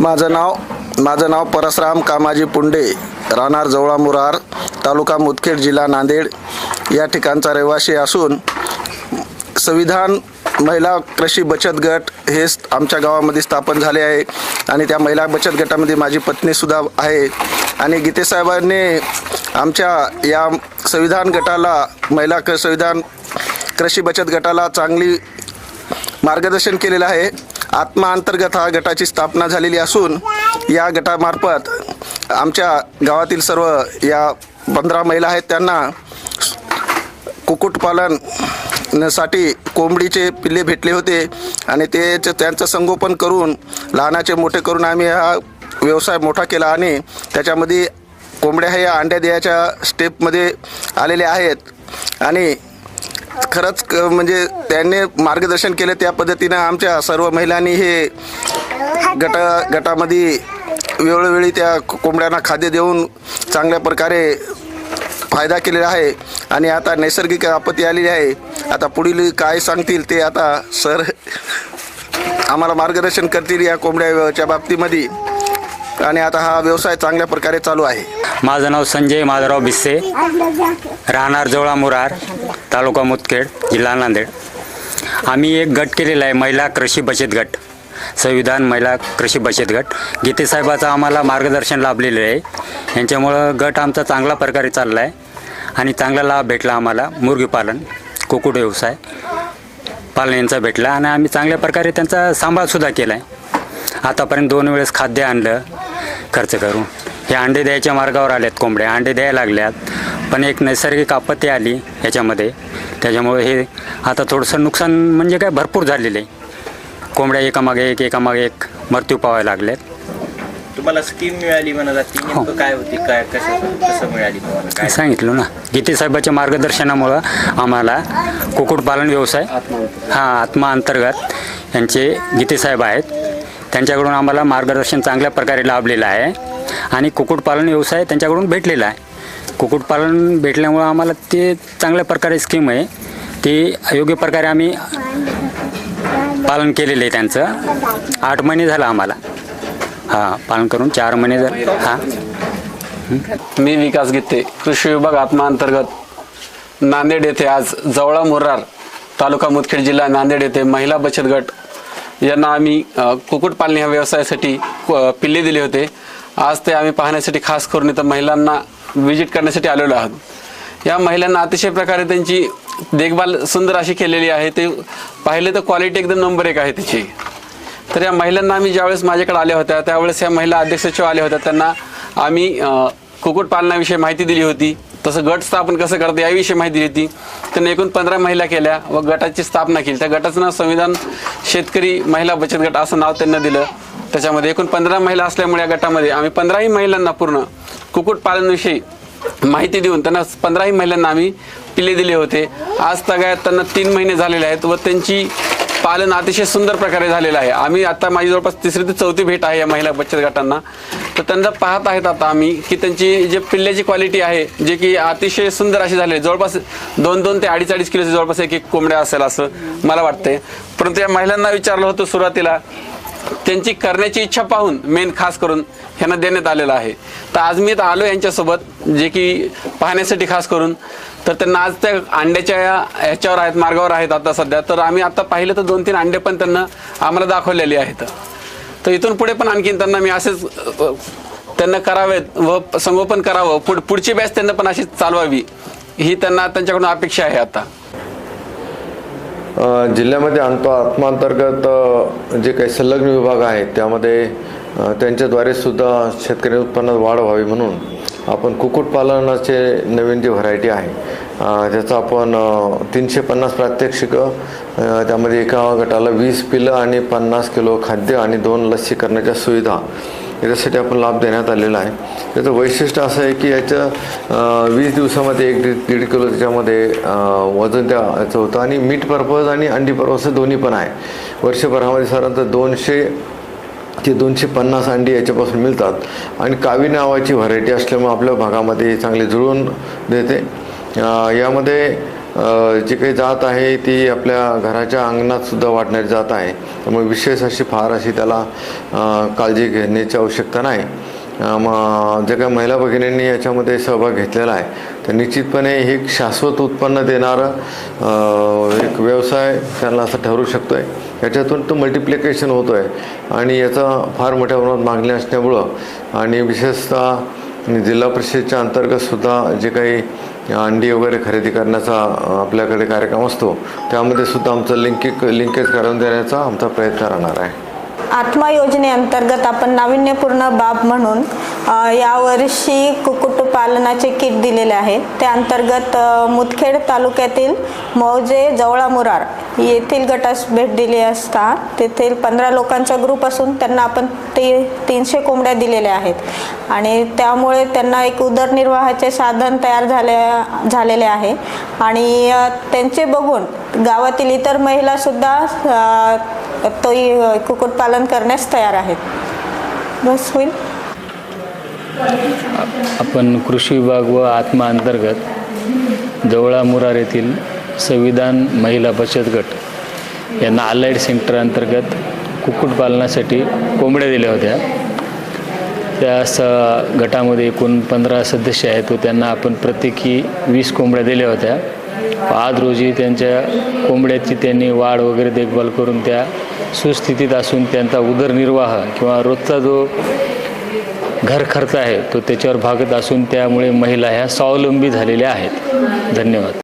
माझं नाव माझं नाव परसराम कामाजी पुंडे राहणार जवळा मुरार तालुका मुदखेड जिल्हा नांदेड. या ठिकाणचा रहिवासी असून संविधान महिला कृषी बचत गट हे आमच्या गावामध्ये स्थापन झाले आहे आणि त्या महिला बचत गटामध्ये माझी पत्नीसुद्धा आहे. आणि गीतेसाहेबांनी आमच्या या संविधान गटाला महिला क संविधान कृषी बचत गटाला चांगली मार्गदर्शन केलेलं आहे. आत्मा अंतर्गत हा गटाची स्थापना झालेली असून या गटामार्फत आमच्या गावातील सर्व या पंधरा महिला आहेत त्यांना कुक्कुटपालनसाठी कोंबडीचे पिल्ले भेटले होते आणि ते त्यांचं संगोपन करून लहानाचे मोठे करून आम्ही हा व्यवसाय मोठा केला आणि त्याच्यामध्ये कोंबड्या ह्या अंड्या द्यायच्या स्टेपमध्ये आलेल्या आहेत. आणि खरंच क- म्हणजे त्यांनी मार्गदर्शन केले त्या पद्धतीनं आमच्या सर्व महिलांनी हे गट गटामध्ये वेळोवेळी त्या को- कोंबड्यांना खाद्य देऊन चांगल्या प्रकारे फायदा केलेला आहे. आणि आता नैसर्गिक आपत्ती आलेली आहे. आता पुढील काय सांगतील ते आता सर आम्हाला मार्गदर्शन करतील या कोंबड्याच्या बाबतीमध्ये. आणि आता हा व्यवसाय चांगल्या प्रकारे चालू आहे. माझं नाव संजय माधवराव बिस्से राहणार जवळा मुरार तालुका मुदखेड जिल्हा नांदेड. आम्ही एक गट केलेला आहे महिला कृषी बचत गट. संविधान महिला कृषी बचत गट. गीतेसाहेबाचं आम्हाला मार्गदर्शन लाभलेलं आहे. यांच्यामुळं गट आमचा चांगला प्रकारे चालला आहे आणि चांगला लाभ भेटला आम्हाला. मुर्गीपालन कुक्कुट व्यवसाय पालन यांचा भेटला. आणि आम्ही चांगल्या प्रकारे त्यांचा सांभाळसुद्धा केला आहे आतापर्यंत दोन वेळेस खाद्य आणलं. खर्च करून हे अंडे द्यायच्या मार्गावर आल्यात कोंबड्या अंडे द्यायला लागल्यात पण एक नैसर्गिक आपत्ती आली ह्याच्यामध्ये त्याच्यामुळे हे आता थोडंसं नुकसान म्हणजे काय भरपूर झालेलं आहे. कोंबड्या एकामागे एक एकामागे एक मृत्यू पावायला लागल्यात तुम्हाला स्कीम मिळाली म्हणा नेमकं काय होती काय कसं कसं मिळाली तुम्हाला काय? सांगितलं ना गीते साहेबाच्या मार्गदर्शनामुळं आम्हाला कुक्कुटपालन व्यवसाय हा आत्मा अंतर्गत यांचे गीते साहेब आहेत. त्यांच्याकडून आम्हाला मार्गदर्शन चांगल्या प्रकारे लाभलेलं आहे. आणि कुक्कुटपालन व्यवसाय त्यांच्याकडून भेटलेला आहे. कुक्कुटपालन भेटल्यामुळं आम्हाला ते चांगल्या प्रकारे स्कीम आहे. ती योग्य प्रकारे आम्ही पालन केलेलं आहे त्यांचं. आठ महिने झालं आम्हाला. हां पालन करून चार महिने झाले. हां. मी विकास गीते कृषी विभाग आत्माअंतर्गत नांदेड येथे आज जवळा मुर्रार तालुका मुदखेड जिल्हा नांदेड येथे महिला बचत गट यांना आम्ही अ, कुक्कुटपालन ह्या व्यवसायासाठी पिल्ले दिले होते. आज ते आम्ही पाहण्यासाठी खास करून इथं महिलांना व्हिजिट करण्यासाठी आलेलो आहोत. या महिलांना अतिशय प्रकारे त्यांची देखभाल सुंदर अशी केलेली आहे. ते पाहिले तर क्वालिटी एकदम नंबर एक आहे त्याची तर या महिलांना आम्ही ज्यावेळेस माझ्याकडे आल्या होत्या त्यावेळेस या महिला अध्यक्ष सचिव आल्या होत्या. त्यांना आम्ही कुक्कुटपालनाविषयी माहिती दिली होती. तसं गट स्थापन कसं करते याविषयी माहिती दिली होती त्यांनी एकूण पंधरा महिला केल्या व गटाची स्थापना केली. त्या गटाचं नाव संविधान शेतकरी महिला बचत गट असं नाव त्यांना दिलं. त्याच्यामध्ये एकूण पंधरा महिला असल्यामुळे या गटामध्ये आम्ही पंधराही महिलांना पूर्ण कुक्कुटपालनविषयी माहिती देऊन त्यांना पंधराही महिलांना आम्ही पिले दिले होते. आज तगायत त्यांना तीन महिने झालेले आहेत व त्यांची पालन अतिशय सुंदर प्रकारे झालेलं आहे. आम्ही आता माझी जवळपास तिसरी ते चौथी भेट आहे या महिला बचत गटांना. तर त्यांना पाहत आहेत आता आम्ही की त्यांची जे पिल्ल्याची क्वालिटी आहे जे की अतिशय सुंदर अशी झाली जवळपास दोन दोन ते अडीच अडीच किलोचे जवळपास एक एक कोंबड्या असेल असं मला वाटतंय. परंतु या महिलांना विचारलं होतं सुरुवातीला त्यांची करण्याची इच्छा पाहून मेन खास करून ह्यांना देण्यात आलेलं आहे. तर आज मी आलो यांच्यासोबत जे की पाहण्यासाठी खास करून. तर त्यांना आज त्या अंड्याच्या या ह्याच्यावर आहेत मार्गावर आहेत आता सध्या. तर आम्ही आता पाहिलं तर दोन तीन अंडे पण त्यांना आम्हाला दाखवलेली आहेत. तर इथून पुढे पण आणखीन त्यांना मी असेच त्यांना करावेत व संगोपन करावं. पुढ पुढची बॅच त्यांना पण अशीच चालवावी. ही त्यांना त्यांच्याकडून अपेक्षा आहे आता. जिल्ह्यामध्ये आणतो आत्मांतर्गत जे काही संलग्न विभाग आहेत त्यामध्ये त्यांच्याद्वारे सुद्धा शेतकरी उत्पन्नात वाढ व्हावी म्हणून आपण कुक्कुटपालनाचे नवीन जी व्हरायटी आहे त्याचं आपण तीनशे पन्नास प्रात्यक्षिकं त्यामध्ये एका गटाला वीस पिलं आणि पन्नास किलो खाद्य आणि दोन लसीकरणाच्या सुविधा. याच्यासाठी आपण लाभ देण्यात आलेला आहे. त्याचं वैशिष्ट्य असं आहे की याचं वीस दिवसामध्ये एक दीड दीड किलो त्याच्यामध्ये वजन त्या याचं होतं. आणि मीठ पर्पज आणि अंडी पर्पज दोन्ही पण आहे. वर्षभरामध्ये साधारणतः दोनशे ते दोनशे पन्नास अंडी याच्यापासून मिळतात. आणि कावी नावाची व्हरायटी असल्यामुळे आपल्या भागामध्ये चांगले जुळून देते. यामध्ये जी काही जात आहे ती आपल्या घराच्या अंगणात सुद्धा वाढणारी जात आहे. त्यामुळे विशेष अशी फार अशी त्याला काळजी घेण्याची आवश्यकता नाही. मग जे काही महिला भगिनींनी याच्यामध्ये सहभाग घेतलेला आहे तर निश्चितपणे हे एक शाश्वत उत्पन्न देणारं एक व्यवसाय त्यांना असं ठरू शकतो आहे याच्यातून तो मल्टिप्लिकेशन होतो आहे आणि याचा फार मोठ्या प्रमाणात मागणी असल्यामुळं आणि विशेषतः जिल्हा परिषदेच्या अंतर्गतसुद्धा जे काही अंडी वगैरे खरेदी करण्याचा आपल्याकडे कार्यक्रम असतो. त्यामध्ये सुद्धा आमचं लिंकिक लिंकेज करून देण्याचा आमचा प्रयत्न राहणार आहे. आत्मा योजनेअंतर्गत आपण नाविन्यपूर्ण बाब म्हणून यावर्षी कुक्कुटपालनाचे किट दिलेले आहे त्या अंतर्गत मुदखेड तालुक्यातील मौजे जवळा मुरार येथील गटास भेट दिली असता तेथील पंधरा लोकांचा ग्रुप असून त्यांना आपण ते तीनशे कोंबड्या दिलेल्या आहेत. आणि त्यामुळे त्यांना एक उदरनिर्वाहाचे साधन तयार झाले झालेले आहे. आणि त्यांचे बघून गावातील इतर महिलासुद्धा तो कुक्कुटपालन करण्यास तयार आहेत. बस होईल. आपण कृषी विभाग व आत्मा अंतर्गत जवळा मुरार येथील संविधान महिला बचत गट यांना आलाइड सेंटर अंतर्गत कुक्कुटपालनासाठी कोंबड्या दिल्या होत्या. त्या स गटामध्ये एकूण पंधरा सदस्य आहेत तो त्यांना आपण प्रत्येकी वीस कोंबड्या दिल्या होत्या. आज रोजी त्यांच्या कोंबड्याची त्यांनी वाढ वगैरे देखभाल करून त्या सुस्थितीत असून त्यांचा उदरनिर्वाह किंवा रोजचा जो घर खर्च आहे तो त्याच्यावर भागत असून त्यामुळे महिला ह्या स्वावलंबी झालेल्या आहेत. धन्यवाद.